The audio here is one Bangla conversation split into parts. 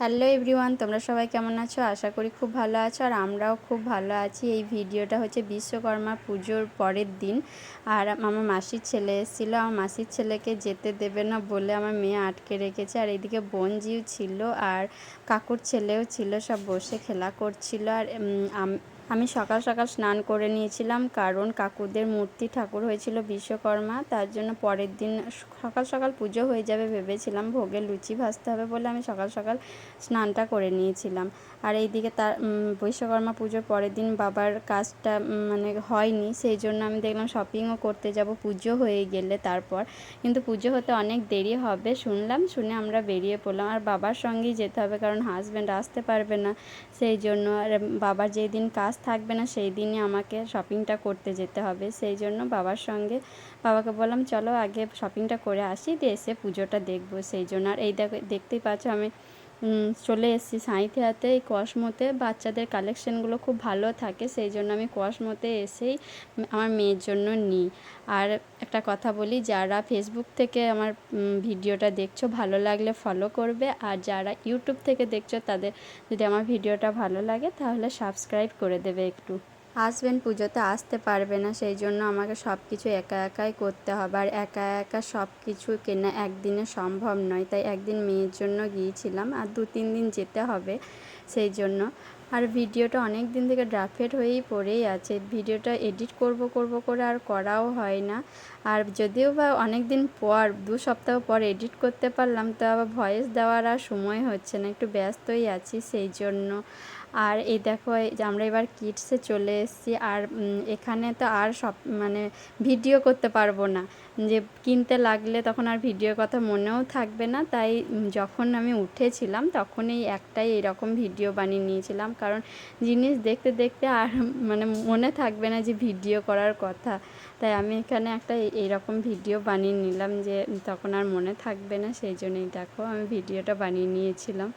হ্যালো এভরিওয়ান, তোমরা সবাই কেমন আছো? আশা করি খুব ভালো আছো আর আমরাও খুব ভালো আছি। এই ভিডিওটা হচ্ছে বিশ্বকর্মা পুজোর পরের দিন। আর আমার মাসির ছেলে এসেছিল। আমার মাসির ছেলেকে যেতে দেবে না বলে আমার মেয়ে আটকে রেখেছে। আর এইদিকে বোনজিও ছিল আর কাকুর ছেলেও ছিল, সব বসে খেলা করছিল। আর আম- সকাল সকাল স্নান করে নিয়েছিলাম কারণ কাকুদের মূর্তি ঠাকুর হয়েছিল বিশ্বকর্মা, তার জন্য পরের দিন সকাল সকাল পুজো হয়ে যাবে ভেবেছিলাম ভোগে লুচি ভাজতে হবে বলে আমি সকাল সকাল স্নানটা করে নিয়েছিলাম। আর এইদিকে তার বিশ্বকর্মা পুজোর পরের দিন বাবার কাজটা মানে হয়নি, সেই জন্য আমি দেখলাম শপিংও করতে যাব, পুজো হয়ে গেলে তারপর। কিন্তু পুজো হতে অনেক দেরি হবে, শুনলাম, শুনে আমরা বেরিয়ে পড়লাম। আর বাবার সঙ্গেই যেতে হবে, কারণ হাজব্যান্ড আসতে পারবে না। সেই জন্য আর বাবার যেই দিন কাজ থাকবে না, সেই দিনই আমাকে শপিংটা করতে যেতে হবে। সেই জন্য বাবার সঙ্গে, বাবাকে বললাম, চলো আগে শপিংটা করে আসি, দিয়ে এসে পুজোটা দেখব। সেই জন্য আর এই দেখো, দেখতেই পাচ্ছ আমি চলে এসেছি সাঁইথিয়াতে, এই কসমোতে বাচ্চাদের কালেকশনগুলো খুব ভালো থাকে, সেই জন্য আমি কসমোতে এসেই আমার মেয়ের জন্য নিই। আর একটা কথা বলি, যারা ফেসবুক থেকে আমার ভিডিওটা দেখছ, ভালো লাগলে ফলো করবে। আর যারা ইউটিউব থেকে দেখছ, তাদের যদি আমার ভিডিওটা ভালো লাগে, তাহলে সাবস্ক্রাইব করে দেবে একটু। হাজব্যান্ড পুজোতে আসতে পারবে না, সেই জন্য আমাকে সব কিছু একা একাই করতে হবে। আর একা একা সব কিছু কেনা একদিনে সম্ভব নয়, তাই একদিন মেয়ের জন্য গিয়েছিলাম আর দু তিন দিন যেতে হবে সেই জন্য। আর ভিডিওটা অনেক দিন থেকে ড্রাফেট হয়েই পড়েই আছে, ভিডিওটা এডিট করব করব করে আর করাও হয় না। আর যদিও বা অনেক দিন পর, দু সপ্তাহ পর এডিট করতে পারলাম, তো আবার ভয়েস দেওয়ার আর সময় হচ্ছে না, একটু ব্যস্তই আছি সেই জন্য। আর এই দেখো যে আমরা এবার কিডসে চলে এসেছি। আর এখানে তো আর সব মানে ভিডিও করতে পারব না। যে কিনতে লাগলে তখন আর ভিডিওর কথা মনেও থাকবে না। তাই যখন আমি উঠেছিলাম তখন এই একটাই এরকম ভিডিও বানিয়ে নিয়েছিলাম। কারণ জিনিস দেখতে দেখতে আর মানে মনে থাকবে না যে ভিডিও করার কথা। তাই আমি এখানে একটা এইরকম ভিডিও বানিয়ে নিলাম যে তখন আর মনে থাকবে না, সেই জন্যই দেখো আমি ভিডিওটা বানিয়ে নিয়েছিলাম।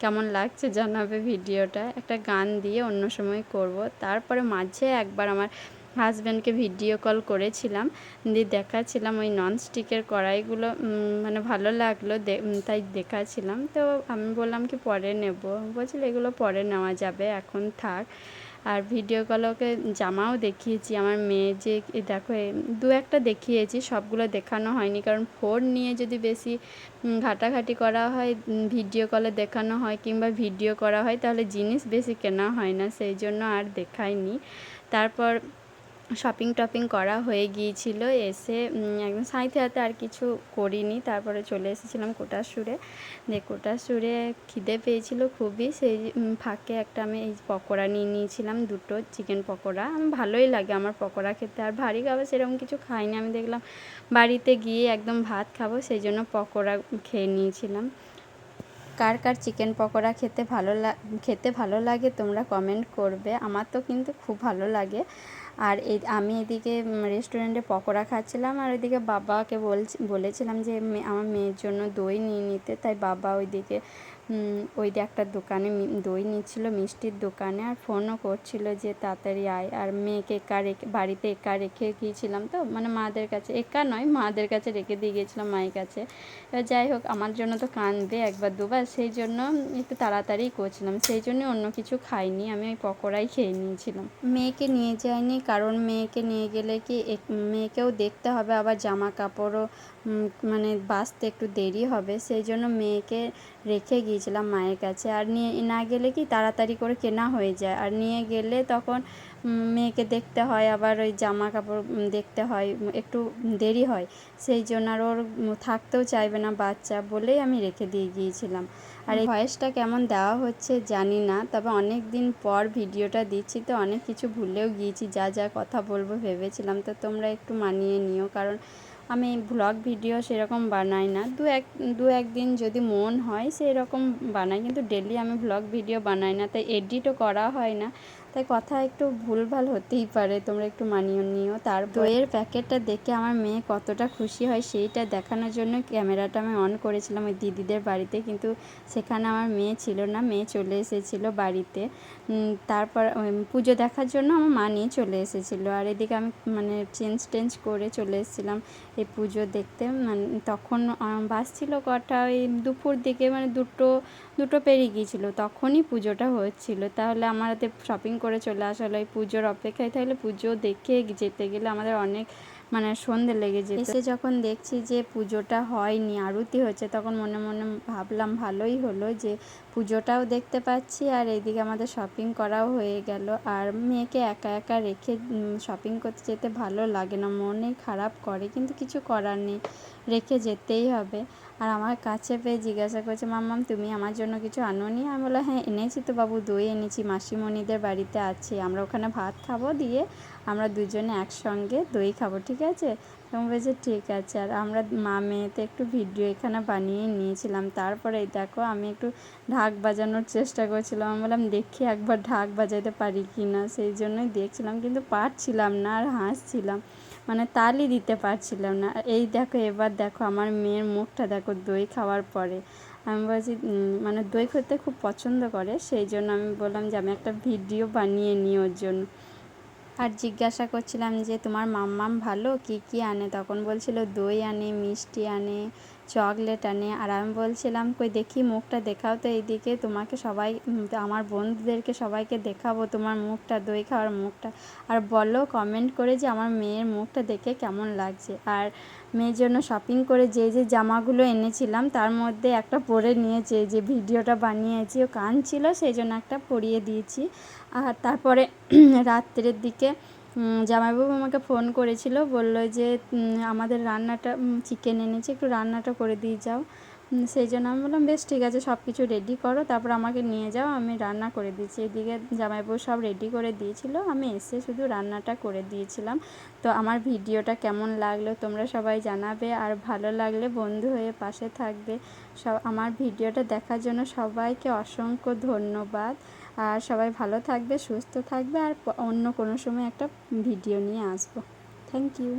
কেমন লাগছে জানাবে ভিডিওটা? একটা গান দিয়ে অন্য সময় করব। তারপরে মাঝে একবার আমার হাজব্যান্ডকে ভিডিও কল করেছিলাম, দিয়ে দেখাচ্ছিলাম ওই ননস্টিকের কড়াইগুলো মানে ভালো লাগল তাই দেখাচ্ছিলাম। তো আমি বললাম কি পরে নেব। বলছিল এগুলো পরে নেওয়া যাবে, এখন থাক। আর ভিডিও কলে জামাও দেখিয়েছি, আমার মেয়ে যে দেখো দু একটা দেখিয়েছি, সবগুলো দেখানো হয়নি, কারণ ফোন নিয়ে যদি বেশি ঘাটাঘাটি করা হয় ভিডিও কলে দেখানো হয় কিংবা ভিডিও করা হয়, তাহলে জিনিস বেশি কেনা হয় না, সেই জন্য আর দেখায়নি তারপর শপিং টপিং করা হয়ে গিয়েছিল। এসে একদম সাঁইতে হাতে আর কিছু করিনি। তারপরে চলে এসেছিলাম কোটাসুরে। যে কোটাসুরে খিদে পেয়েছিল খুবই। সেই ফাঁকে একটা আমি এই পকোড়া নিয়ে নিয়েছিলাম, দুটো চিকেন পকোড়া। ভালোই লাগে আমার পকোড়া খেতে। আর ভারী খাবার সেরকম কিছু খাইনি। আমি দেখলাম বাড়িতে গিয়ে একদম ভাত খাব, সেই জন্য পকোড়া খেয়ে নিয়েছিলাম। কার কার চিকেন পকোড়া খেতে ভালো খেতে ভালো লাগে তোমরা কমেন্ট করবে। আমার তো কিন্তু খুব ভালো লাগে। আর এই আমি এদিকে রেস্টুরেন্টে পকোড়া খাচ্ছিলাম, আর ওইদিকে বাবাকে বলছি, বলেছিলাম যে আমার মেয়ের জন্য দই নিয়ে নিতে, তাই বাবা ওইদিকে ওই একটা দোকানে দই নিচ্ছিল, মিষ্টির দোকানে, আর ফোনও করছিল যে তাড়াতাড়ি আয়। আর মেয়েকে একা রেখে, বাড়িতে একা রেখে গিয়েছিলাম তো মানে মাদের কাছে, একা নয়, মাদের কাছে রেখে দিয়ে গিয়েছিলাম মায়ের কাছে। এবার যাই হোক, আমার জন্য তো কাঁদবে একবার দুবার, সেই জন্য একটু তাড়াতাড়ি করছিলাম, সেই জন্য অন্য কিছু খাইনি, আমি ওই পকোড়াই খেয়ে নিয়েছিলাম। মেয়েকে নিয়ে যাইনি, কারণ মেয়েকে নিয়ে গেলে কি মেয়েকেও দেখতে হবে, আবার জামা কাপড়ও মানে বাঁচতে একটু দেরি হবে, সেই জন্য মেয়েকে রেখে গিয়েছিলাম মায়ের কাছে। আর নিয়ে না গেলে কি তাড়াতাড়ি করে কেনা হয়ে যায়। আর নিয়ে গেলে তখন মেয়েকে দেখতে হয়, আবার ওই জামা কাপড় দেখতে হয় একটু দেরি হয়। সেই জন্য আর ওর থাকতেও চাইবে না বাচ্চা বলেই আমি রেখে দিয়ে গিয়েছিলাম। আর এই ভয়েসটা কেমন দেওয়া হচ্ছে জানি না, তবে অনেক দিন পর ভিডিওটা দিচ্ছি, তো অনেক কিছু ভুলেও গিয়েছি, যা যা কথা বলব ভেবেছিলাম। তো তোমরা একটু মানিয়ে নিও, কারণ আমি ব্লগ ভিডিও সেরকম বানাই না। দু এক, দু একদিন যদি মন হয় সেই রকম বানাই, কিন্তু ডেলি আমি ব্লগ ভিডিও বানাই না, তাই এডিটও করা হয় না। তাই কথা একটু ভুলভাল হতেই পারে তোমরা একটু মানিয়ে নিও। তার বইয়ের প্যাকেটটা দেখে আমার মেয়ে কতটা খুশি হয় সেইটা দেখানোর জন্য ক্যামেরাটা আমি অন করেছিলাম ওই দিদিদের বাড়িতে কিন্তু সেখানে আমার মেয়ে ছিল না মেয়ে চলে এসেছিল বাড়িতে। তারপর পুজো দেখার জন্য আমার মা নিয়ে চলে এসেছিল। আর এদিকে আমি মানে চেঞ্জ টেঞ্জ করে চলে এসেছিলাম এই পুজো দেখতে। মানে তখন বাসছিল কটা ওই দুপুর দিকে মানে দুটো দুটো পেরিয়ে গিয়েছিল তখনই পুজোটা হচ্ছিল। তাহলে আমাদের শপিং করে চলে আসা হলো এই পুজোর অপেক্ষায়। তাহলে পুজো দেখে যেতে গেলে আমাদের অনেক মানে সন্ধে লেগে যেত। এসে যখন দেখছি যে পুজোটা হয়নি, আরতি হচ্ছে, তখন মনে মনে ভাবলাম ভালোই হলো যে পুজোটাও দেখতে পাচ্ছি আর এইদিকে আমাদের শপিং করাও হয়ে গেল। আর মেয়েকে একা একা রেখে শপিং করতে যেতে ভালো লাগে না মনে খারাপ করে, কিন্তু কিছু করার নেই, রেখে যেতেই হবে। আর আমার কাছে পেয়ে জিজ্ঞাসা করছে মাম্মাম তুমি আমার জন্য কিছু আনো আনোনি? আমি বললাম হ্যাঁ এনেছি তো বাবু, দই এনেছি, মাসিমণিদের বাড়িতে আছে, আমরা ওখানে ভাত খাব দিয়ে আমরা দুজনে একসঙ্গে দই খাব, ঠিক আছে? তখন বলছে, ঠিক আছে। আর আমরা মা মেয়েতে একটু ভিডিও এখানে বানিয়ে নিয়েছিলাম, তারপরে দেখো আমি একটু ঢাক বাজানোর চেষ্টা করছিলাম, আমি বললাম, দেখি একবার ঢাক বাজাতে পারি কি না সেই জন্যই দেখছিলাম, কিন্তু পারছিলাম না আর হাসছিলাম। মানে তালি দিতে পারছিলাম না। এই দেখো, এবার দেখো আমার মেয়ের মুখটা দেখো দই খাওয়ার পরে। আমি বলছি মানে দই খেতে খুব পছন্দ করে, সেই জন্য আমি বললাম যে আমি একটা ভিডিও বানিয়ে নিই ওর জন্য। আর জিজ্ঞাসা করছিলাম যে, তোমার মাম্মাম ভালো? কি কি আনে? তখন বলছিল, দই আনে, মিষ্টি আনে চকলেট আনে। আর আমি বলছিলাম, কই দেখি মুখটা দেখাও তো এইদিকে, তোমাকে সবাই আমার বন্ধুদেরকে সবাইকে দেখাবো তোমার মুখটা, দই খাওয়ার মুখটা। আর বলো কমেন্ট করে যে আমার মেয়ের মুখটা দেখে কেমন লাগছে। আর মেয়ের জন্য শপিং করে যে যে জামাগুলো এনেছিলাম, তার মধ্যে একটা পরে নিয়েছে, যে ভিডিওটা বানিয়েছি, ও কান ছিল সেই জন্য একটা পরিয়ে দিয়েছি। আর তারপরে রাত্রের দিকে জামাইবাবু আমাকে ফোন করেছিল, বলল যে আমাদের রান্নাটা চিকেন এনেছে, একটু রান্নাটা করে দিয়ে যাও। সেই জন্য আমি বললাম, বেশ, ঠিক আছে সব কিছু রেডি করো, তারপর আমাকে নিয়ে যাও, আমি রান্না করে দিচ্ছি। এদিকে জামাইবাবু সব রেডি করে দিয়েছিল, আমি এসে শুধু রান্নাটা করে দিয়েছিলাম। তো আমার ভিডিওটা কেমন লাগল তোমরা সবাই জানাবে, আর ভালো লাগলে বন্ধু হয়ে পাশে থাকবে। সব, আমার ভিডিওটা দেখার জন্য সবাইকে অসংখ্য ধন্যবাদ। আর সবাই ভালো থাকবে, সুস্থ থাকবে, আর অন্য কোনো সময় একটা ভিডিও নিয়ে আসব। Thank you